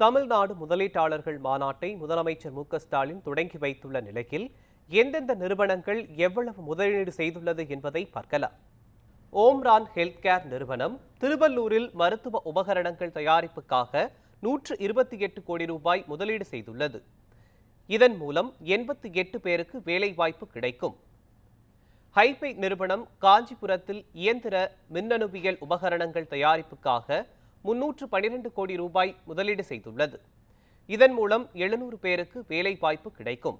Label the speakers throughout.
Speaker 1: தமிழ்நாடு முதலீட்டாளர்கள் மாநாட்டை முதலமைச்சர் மு ஸ்டாலின் தொடங்கி வைத்துள்ள நிலையில் எந்தெந்த நிறுவனங்கள் எவ்வளவு முதலீடு செய்துள்ளது என்பதை பார்க்கலாம். ஓம்ரான் ஹெல்த் கேர் நிறுவனம் திருவள்ளூரில் மருத்துவ உபகரணங்கள் தயாரிப்புக்காக நூற்று இருபத்தி எட்டு கோடி ரூபாய் முதலீடு செய்துள்ளது. இதன் மூலம் எண்பத்தி எட்டு பேருக்கு வேலைவாய்ப்பு கிடைக்கும். ஹைபை நிறுவனம் காஞ்சிபுரத்தில் இயந்திர மின்னணுவியல் உபகரணங்கள் தயாரிப்புக்காக முன்னூற்று பனிரெண்டு கோடி ரூபாய் முதலீடு செய்துள்ளது. இதன் மூலம் எழுநூறு பேருக்கு வேலைவாய்ப்பு கிடைக்கும்.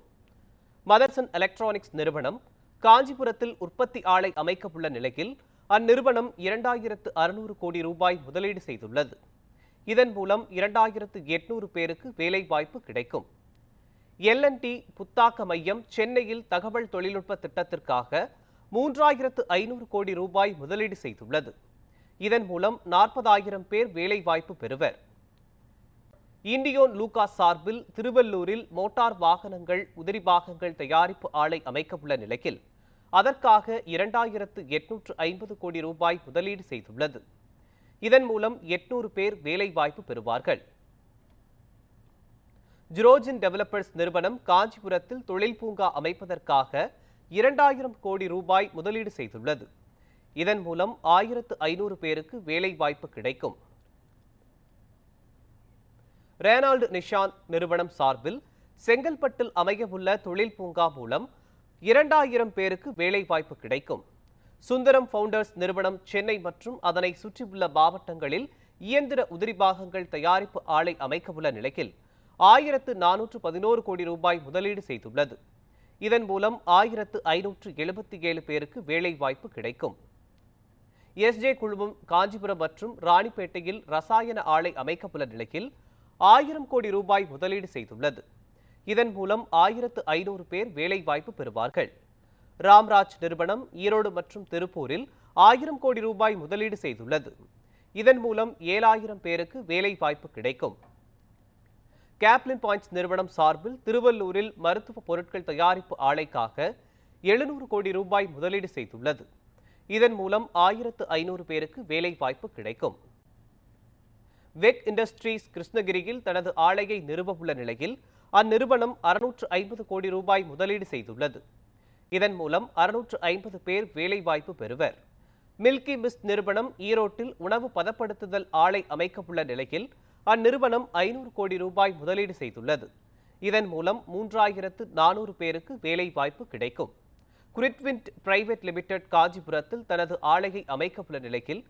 Speaker 1: மதர்சன் எலக்ட்ரானிக்ஸ் நிறுவனம் காஞ்சிபுரத்தில் உற்பத்தி ஆலை அமைக்கவுள்ள நிலையில் அந்நிறுவனம் இரண்டாயிரத்து அறுநூறு கோடி ரூபாய் முதலீடு செய்துள்ளது. இதன் மூலம் இரண்டாயிரத்து எட்நூறு பேருக்கு வேலைவாய்ப்பு கிடைக்கும். எல்என்டி புத்தாக்க மையம் சென்னையில் தகவல் தொழில்நுட்ப திட்டத்திற்காக மூன்றாயிரத்து ஐநூறு கோடி ரூபாய் முதலீடு செய்துள்ளது. இதன் மூலம் நாற்பதாயிரம் பேர் வேலைவாய்ப்பு பெறுவர். இண்டியோன் லூகா சார்பில் திருவள்ளூரில் மோட்டார் வாகனங்கள் உதிரி பாகங்கள் தயாரிப்பு ஆலை அமைக்கவுள்ள நிலையில் அதற்காக இரண்டாயிரத்து எட்நூற்று ஐம்பது கோடி ரூபாய் முதலீடு செய்துள்ளது. இதன் மூலம் எட்நூறு பேர் வேலைவாய்ப்பு பெறுவார்கள். ஜிரோஜின் டெவலப்பர்ஸ் நிறுவனம் காஞ்சிபுரத்தில் தொழில் பூங்கா அமைப்பதற்காக இரண்டாயிரம் கோடி ரூபாய் முதலீடு செய்துள்ளது. இதன் மூலம் ஆயிரத்து ஐநூறு பேருக்கு வேலைவாய்ப்பு கிடைக்கும். ரேனால்டு நிஷாந்த் நிறுவனம் சார்பில் செங்கல்பட்டில் அமையவுள்ள தொழில் பூங்கா மூலம் இரண்டாயிரம் பேருக்கு வேலைவாய்ப்பு கிடைக்கும். சுந்தரம் ஃபவுண்டர்ஸ் நிறுவனம் சென்னை மற்றும் அதனை சுற்றியுள்ள மாவட்டங்களில் இயந்திர உதிரி பாகங்கள் தயாரிப்பு ஆலை அமைக்கவுள்ள நிலையில் ஆயிரத்து நானூற்று பதினோரு கோடி ரூபாய் முதலீடு செய்துள்ளது. இதன் மூலம் ஆயிரத்து ஐநூற்று எழுபத்தி ஏழு பேருக்கு வேலைவாய்ப்பு கிடைக்கும். எஸ்ஜே குழுமம் காஞ்சிபுரம் மற்றும் ராணிப்பேட்டையில் ரசாயன ஆலை அமைக்கவுள்ள நிலையில் ஆயிரம் கோடி ரூபாய் முதலீடு செய்துள்ளது. இதன் மூலம் ஆயிரத்து ஐநூறு பேர் வேலைவாய்ப்பு பெறுவார்கள். ராம்ராஜ் நிறுவனம் ஈரோடு மற்றும் திருப்பூரில் ஆயிரம் கோடி ரூபாய் முதலீடு செய்துள்ளது. இதன் மூலம் ஏழாயிரம் பேருக்கு வேலைவாய்ப்பு கிடைக்கும். கேப்லின் பாயிண்ட்ஸ் நிறுவனம் சார்பில் திருவள்ளூரில் மருத்துவ பொருட்கள் தயாரிப்பு ஆலைக்காக எழுநூறு கோடி ரூபாய் முதலீடு செய்துள்ளது. இதன் மூலம் ஆயிரத்து ஐநூறு பேருக்கு வேலைவாய்ப்பு கிடைக்கும். வெக் இண்டஸ்ட்ரீஸ் கிருஷ்ணகிரியில் தனது ஆலையை நிறுவவுள்ள நிலையில் அந்நிறுவனம் அறுநூற்று ஐம்பது கோடி ரூபாய் முதலீடு செய்துள்ளது. இதன் மூலம் அறுநூற்று ஐம்பது பேர் வேலைவாய்ப்பு பெறுவர். மில்கி மிஸ்ட் நிறுவனம் ஈரோட்டில் உணவு பதப்படுத்துதல் ஆலை அமைக்கவுள்ள நிலையில் அந்நிறுவனம் ஐநூறு கோடி ரூபாய் முதலீடு செய்துள்ளது. இதன் மூலம் மூன்றாயிரத்து நானூறு பேருக்கு வேலைவாய்ப்பு கிடைக்கும். குரிட்விண்ட் பிரைவேட் லிமிடெட் காஞ்சிபுரத்தில் தனது ஆலையை அமைக்கவுள்ள நிலையில்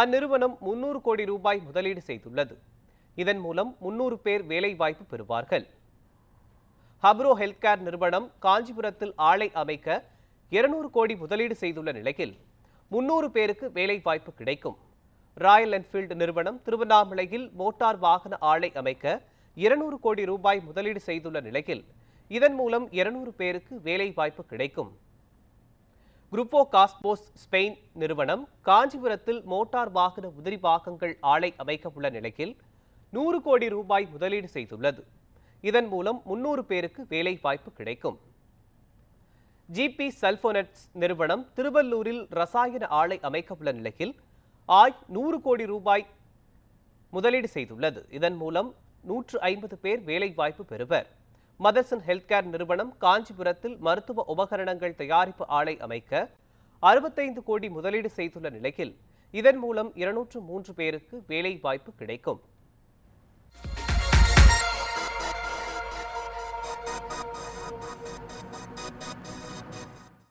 Speaker 1: அந்நிறுவனம் முன்னூறு கோடி ரூபாய் முதலீடு செய்துள்ளது. இதன் மூலம் முன்னூறு பேர் வேலைவாய்ப்பு பெறுவார்கள். ஹப்ரோ ஹெல்த்கேர் நிறுவனம் காஞ்சிபுரத்தில் ஆலை அமைக்க இருநூறு கோடி முதலீடு செய்துள்ள நிலையில் முன்னூறு பேருக்கு வேலைவாய்ப்பு கிடைக்கும். ராயல் என்ஃபீல்டு நிறுவனம் திருவண்ணாமலையில் மோட்டார் வாகன ஆலை அமைக்க இருநூறு கோடி ரூபாய் முதலீடு செய்துள்ள நிலையில் இதன் மூலம் இருநூறு பேருக்கு வேலைவாய்ப்பு கிடைக்கும். குரூப்போ காஸ்போஸ் ஸ்பெயின் நிறுவனம் காஞ்சிபுரத்தில் மோட்டார் வாகன உதிரி பாகங்கள் ஆலை அமைக்கவுள்ள நிலையில் நூறு கோடி ரூபாய் முதலீடு செய்துள்ளது. இதன் மூலம் முன்னூறு பேருக்கு வேலை வாய்ப்பு கிடைக்கும். ஜிபி சல்போனட்ஸ் நிறுவனம் திருவள்ளூரில் ரசாயன ஆலை அமைக்கவுள்ள நிலையில் ஆய் நூறு கோடி ரூபாய் முதலீடு செய்துள்ளது. இதன் மூலம் நூற்று ஐம்பது பேர் வேலை வாய்ப்பு பெறுவர். மதர்சன் ஹெல்த் கேர் நிறுவனம் காஞ்சிபுரத்தில் மருத்துவ உபகரணங்கள் தயாரிப்பு ஆலை அமைக்க அறுபத்தைந்து கோடி முதலீடு செய்துள்ள நிலையில் இதன் மூலம் இருநூற்று மூன்று பேருக்கு வேலை வாய்ப்பு கிடைக்கும்.